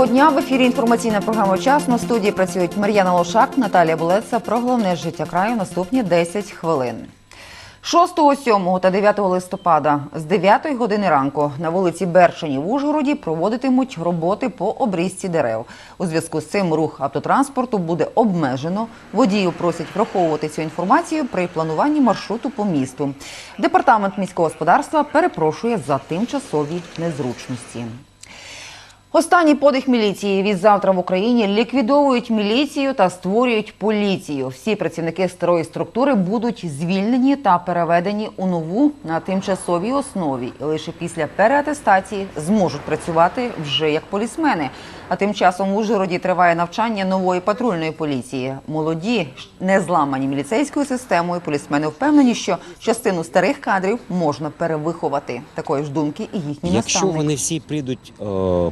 Доброго дня. В ефірі інформаційна програма «Вчасно». В студії працюють Мар'яна Лошак, Наталія Булеца. Про головне життя краю наступні 10 хвилин. 6, 7 та 9 листопада з 9 години ранку на вулиці Берчині в Ужгороді проводитимуть роботи по обрізці дерев. У зв'язку з цим рух автотранспорту буде обмежено. Водію просять враховувати цю інформацію при плануванні маршруту по місту. Департамент міського господарства перепрошує за тимчасові незручності. Останній подих міліції від завтра в Україні ліквідовують міліцію та створюють поліцію. Всі працівники старої структури будуть звільнені та переведені у нову на тимчасовій основі. Лише після переатестації зможуть працювати вже як полісмени. А тим часом в Ужгороді триває навчання нової патрульної поліції. Молоді, не зламані міліцейською системою. Полісмени впевнені, що частину старих кадрів можна перевиховати. Такої ж думки і їхні Якщо наставники. вони всі прийдуть, е,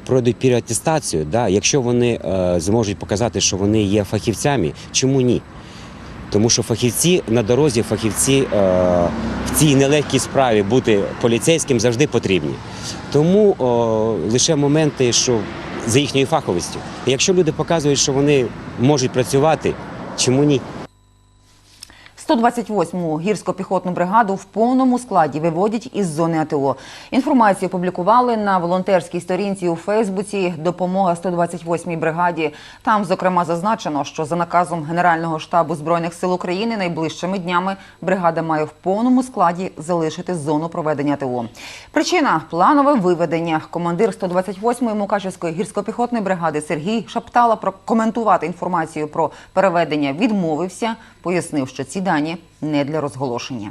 пройдуть переатестацію, да, якщо вони е, зможуть показати, що вони є фахівцями, чому ні? Тому що фахівці на дорозі, фахівці е, в цій нелегкій справі бути поліцейським завжди потрібні. Тому е, лише моменти, що за їхньою фаховістю. Якщо люди показують, що вони можуть працювати, чому ні? 128-му гірсько-піхотну бригаду в повному складі виводять із зони АТО. Інформацію опублікували на волонтерській сторінці у Фейсбуці «Допомога 128-й бригаді». Там, зокрема, зазначено, що за наказом Генерального штабу Збройних сил України найближчими днями бригада має в повному складі залишити зону проведення АТО. Причина – планове виведення. Командир 128-ї Мукачевської гірсько-піхотної бригади Сергій Шаптала прокоментувати інформацію про переведення відмовився, пояснив, що ці дані не для розголошення.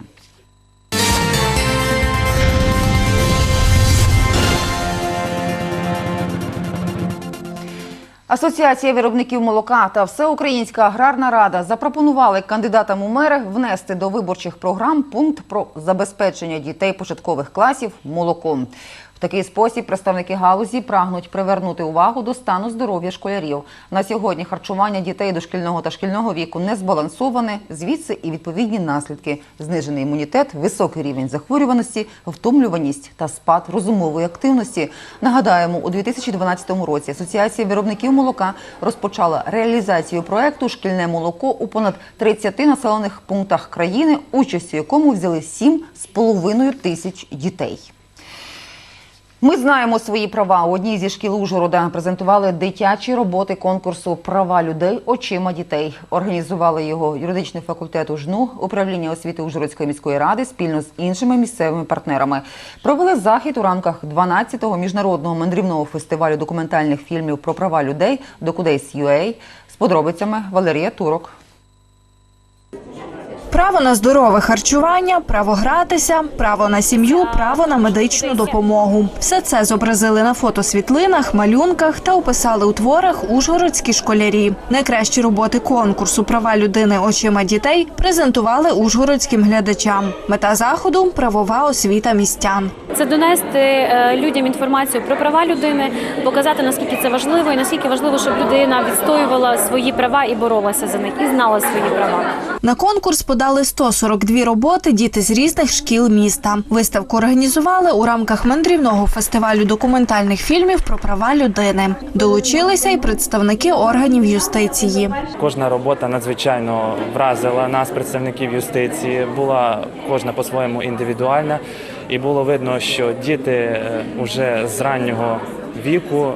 Асоціація виробників молока та Всеукраїнська аграрна рада запропонували кандидатам у мери внести до виборчих програм пункт про забезпечення дітей початкових класів молоком. В такий спосіб представники галузі прагнуть привернути увагу до стану здоров'я школярів. На сьогодні харчування дітей дошкільного та шкільного віку не збалансоване, звідси і відповідні наслідки: знижений імунітет, високий рівень захворюваності, втомлюваність та спад розумової активності. Нагадаємо, у 2012 році Асоціація виробників молока розпочала реалізацію проекту Шкільне молоко у понад 30 населених пунктах країни, участю в якому взяли 7,5 тисяч дітей. Ми знаємо свої права. У одній зі шкіл Ужгорода презентували дитячі роботи конкурсу Права людей очима дітей. Організували його юридичний факультет УЖНУ, управління освіти Ужгородської міської ради спільно з іншими місцевими партнерами. Провели захід у рамках 12-го міжнародного мандрівного фестивалю документальних фільмів про права людей «Докудейс.UA» з подробицями Валерія Турок. Право на здорове харчування, право гратися, право на сім'ю, право на медичну допомогу. Все це зобразили на фотосвітлинах, малюнках та описали у творах ужгородські школярі. Найкращі роботи конкурсу Права людини очима дітей презентували ужгородським глядачам. Мета заходу правова освіта містян. Це донести е, людям інформацію про права людини, показати наскільки це важливо і наскільки важливо, щоб людина відстоювала свої права і боролася за них, і знала свої права. На конкурс подали 142 роботи діти з різних шкіл міста. Виставку організували у рамках мандрівного фестивалю документальних фільмів про права людини. Долучилися й представники органів юстиції. Кожна робота надзвичайно вразила нас, представників юстиції. Була кожна по-своєму індивідуальна, і було видно, що діти вже з раннього віку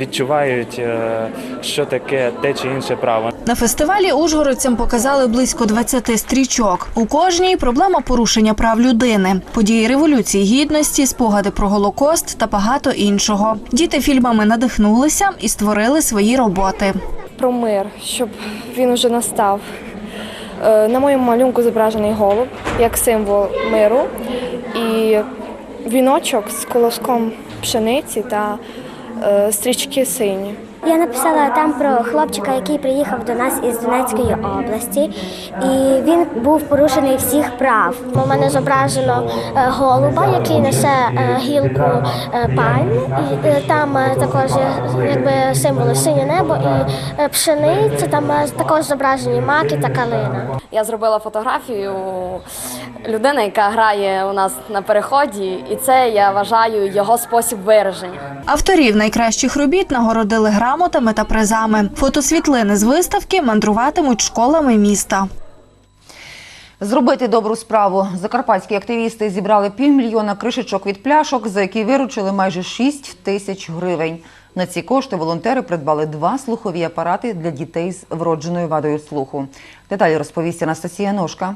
відчувають, е, що таке те чи інше право. На фестивалі ужгородцям показали близько 20 стрічок. У кожній проблема порушення прав людини, події революції гідності, спогади про голокост та багато іншого. Діти фільмами надихнулися і створили свої роботи. про мир, щоб він уже настав. Е, На моєму малюнку зображений голуб як символ миру і віночок з колоском пшениці та стрічки сині. Я написала там про хлопчика, який приїхав до нас із Донецької області, і він був порушений всіх прав. У мене зображено е, голуба, який несе е, гілку е, пальм. І там також якби символи синє небо і пшениця. Там також зображені маки та калина. Я зробила фотографію людини, яка грає у нас на переході, і це я вважаю його спосіб вираження. Авторів найкращих робіт нагородили грамотами та призами. Фотосвітлини з виставки мандруватимуть школами міста. Зробити добру справу. Закарпатські активісти зібрали півмільйона кришечок від пляшок, за які виручили майже 6 тисяч гривень. На ці кошти волонтери придбали два слухові апарати для дітей з вродженою вадою слуху. Деталі розповість Анастасія Ножка.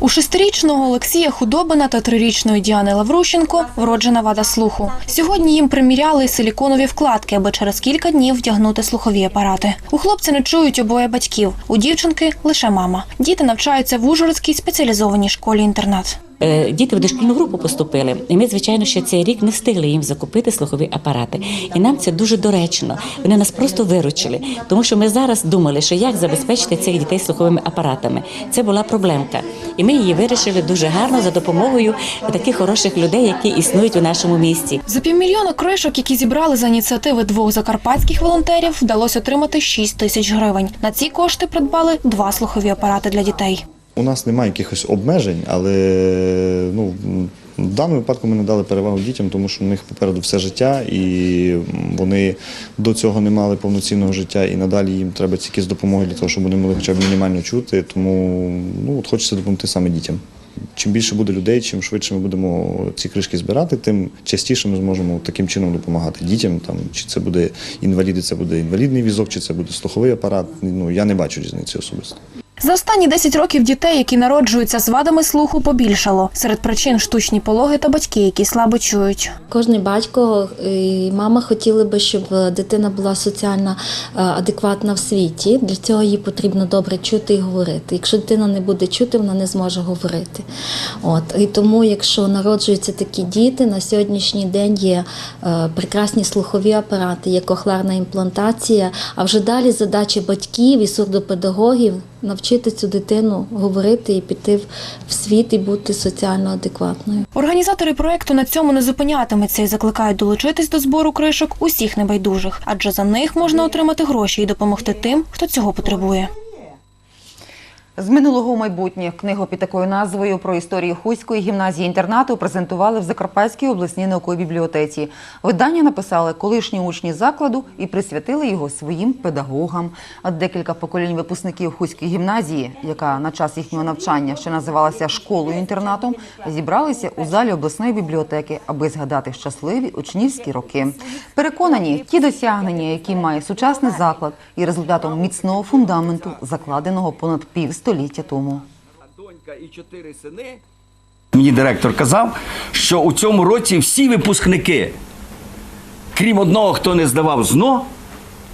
У шестирічного Олексія Худобина та трирічної Діани Лаврущенко вроджена вада слуху. Сьогодні їм приміряли силіконові вкладки, аби через кілька днів вдягнути слухові апарати. У хлопця не чують обоє батьків. У дівчинки лише мама. Діти навчаються в Ужгородській спеціалізованій школі-інтернат. Е, Діти в дошкільну групу поступили, і ми, звичайно, ще цей рік не встигли їм закупити слухові апарати. І нам це дуже доречно. Вони нас просто виручили, тому що ми зараз думали, що як забезпечити цих дітей слуховими апаратами. Це була проблемка, і ми її вирішили дуже гарно за допомогою таких хороших людей, які існують у нашому місті. За півмільйона кришок, які зібрали за ініціативи двох закарпатських волонтерів, вдалося отримати 6 тисяч гривень. На ці кошти придбали два слухові апарати для дітей. У нас немає якихось обмежень, але ну, в даному випадку ми надали перевагу дітям, тому що у них попереду все життя, і вони до цього не мали повноцінного життя, і надалі їм треба тільки з допомогою для того, щоб вони могли хоча б мінімально чути. Тому ну, от хочеться допомогти саме дітям. Чим більше буде людей, чим швидше ми будемо ці кришки збирати, тим частіше ми зможемо таким чином допомагати дітям. Там чи це буде інваліди, це буде інвалідний візок, чи це буде слуховий апарат. Ну я не бачу різниці особисто. За останні 10 років дітей, які народжуються з вадами слуху, побільшало. Серед причин штучні пологи та батьки, які слабо чують. Кожний батько і мама хотіли би, щоб дитина була соціально е, адекватна в світі. Для цього їй потрібно добре чути і говорити. Якщо дитина не буде чути, вона не зможе говорити. От і тому, якщо народжуються такі діти, на сьогоднішній день є е, прекрасні слухові апарати, є кохлеарна імплантація. А вже далі задача батьків і сурдопедагогів навчити цю дитину говорити і піти в світ і бути соціально адекватною. Організатори проекту на цьому не зупинятимуться і закликають долучитись до збору кришок усіх небайдужих, адже за них можна отримати гроші і допомогти тим, хто цього потребує. З минулого у майбутнє книгу під такою назвою про історію Хуської гімназії інтернату презентували в Закарпатській обласній науковій бібліотеці. Видання написали колишні учні закладу і присвятили його своїм педагогам. А декілька поколінь випускників Хуської гімназії, яка на час їхнього навчання ще називалася школою інтернатом, зібралися у залі обласної бібліотеки, аби згадати щасливі учнівські роки. Переконані, ті досягнення, які має сучасний заклад, є результатом міцного фундаменту, закладеного понад півстоліття тому. донька і чотири сини. Мені директор казав, що у цьому році всі випускники, крім одного, хто не здавав ЗНО,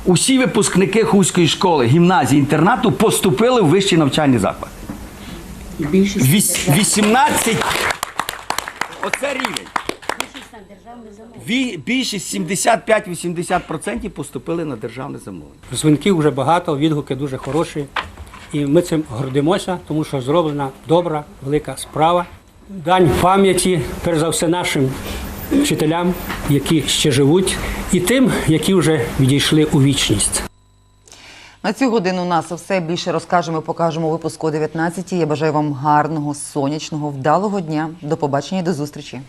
усі випускники Хуської школи, гімназії, інтернату поступили в вищий навчальний заклад. Віс- 18. Оце рівень. Ві- Більшість 75-80% поступили на державне замовлення. Дзвінків вже багато, відгуки дуже хороші. І ми цим гордимося, тому що зроблена добра, велика справа. Дань пам'яті, перш за все, нашим вчителям, які ще живуть, і тим, які вже відійшли у вічність. На цю годину нас все більше розкажемо, і покажемо у випуску о 19 Я бажаю вам гарного, сонячного, вдалого дня. До побачення, до зустрічі.